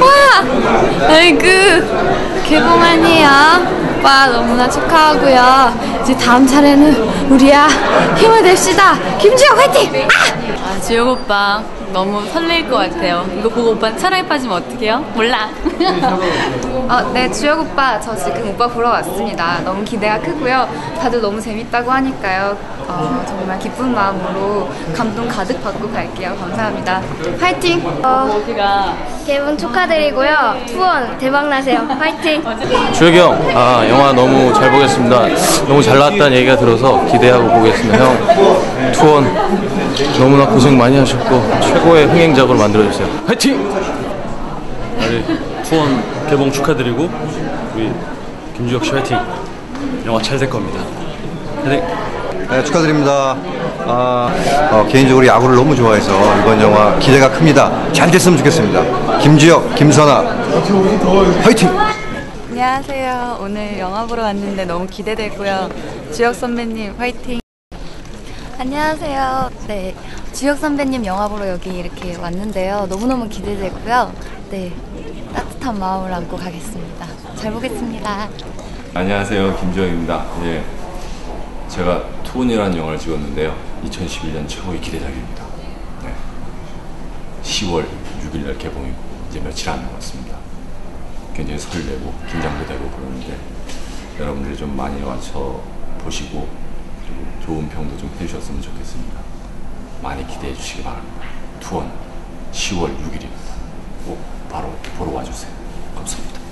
와! 아이고, 개봉하네요. 오빠 너무나 축하하고요. 이제 다음 차례는 우리야 힘을 냅시다. 김주영 화이팅! 아! 아, 주영 오빠 너무 설레일 것 같아요. 이거 보고 오빠는 사랑에 빠지면 어떡해요? 몰라. 어, 네, 주혁 오빠, 저 지금 오빠 보러 왔습니다. 너무 기대가 크고요. 다들 너무 재밌다고 하니까요. 어, 정말 기쁜 마음으로 감동 가득 받고 갈게요. 감사합니다. 화이팅! 어, 제가 개봉 축하드리고요. 투원 대박 나세요. 파이팅. 주혁이 형, 아 영화 너무 잘 보겠습니다. 너무 잘 나왔다는 얘기가 들어서 기대하고 보겠습니다. 형, 투원 너무나 고생 많이 하셨고 최고의 흥행작으로 만들어주세요. 화이팅! 우리 투원 개봉 축하드리고 우리 김주혁 씨 화이팅 영화 잘 될 겁니다 화이팅 네, 축하드립니다. 아, 어, 개인적으로 야구를 너무 좋아해서 이번 영화 기대가 큽니다. 잘 됐으면 좋겠습니다. 김주혁, 김선아, 화이팅! 안녕하세요. 오늘 영화 보러 왔는데 너무 기대되고요. 주혁 선배님 화이팅! 안녕하세요. 네, 주혁 선배님 영화 보러 여기 이렇게 왔는데요. 너무너무 기대되고요. 네, 따뜻한 마음을 안고 가겠습니다. 잘 보겠습니다. 안녕하세요 김주영입니다. 예, 제가 투혼이라는 영화를 찍었는데요. 2011년 최고의 기대작입니다. 네. 10월 6일 날 개봉이고 이제 며칠 안 남았습니다. 굉장히 설레고 긴장도 되고 그러는데 여러분들이 좀 많이 와서 보시고 그리고 좋은 평도 좀 해주셨으면 좋겠습니다. 많이 기대해 주시기 바랍니다. 투혼 10월 6일입니다. 꼭 바로 보러 와주세요. 감사합니다.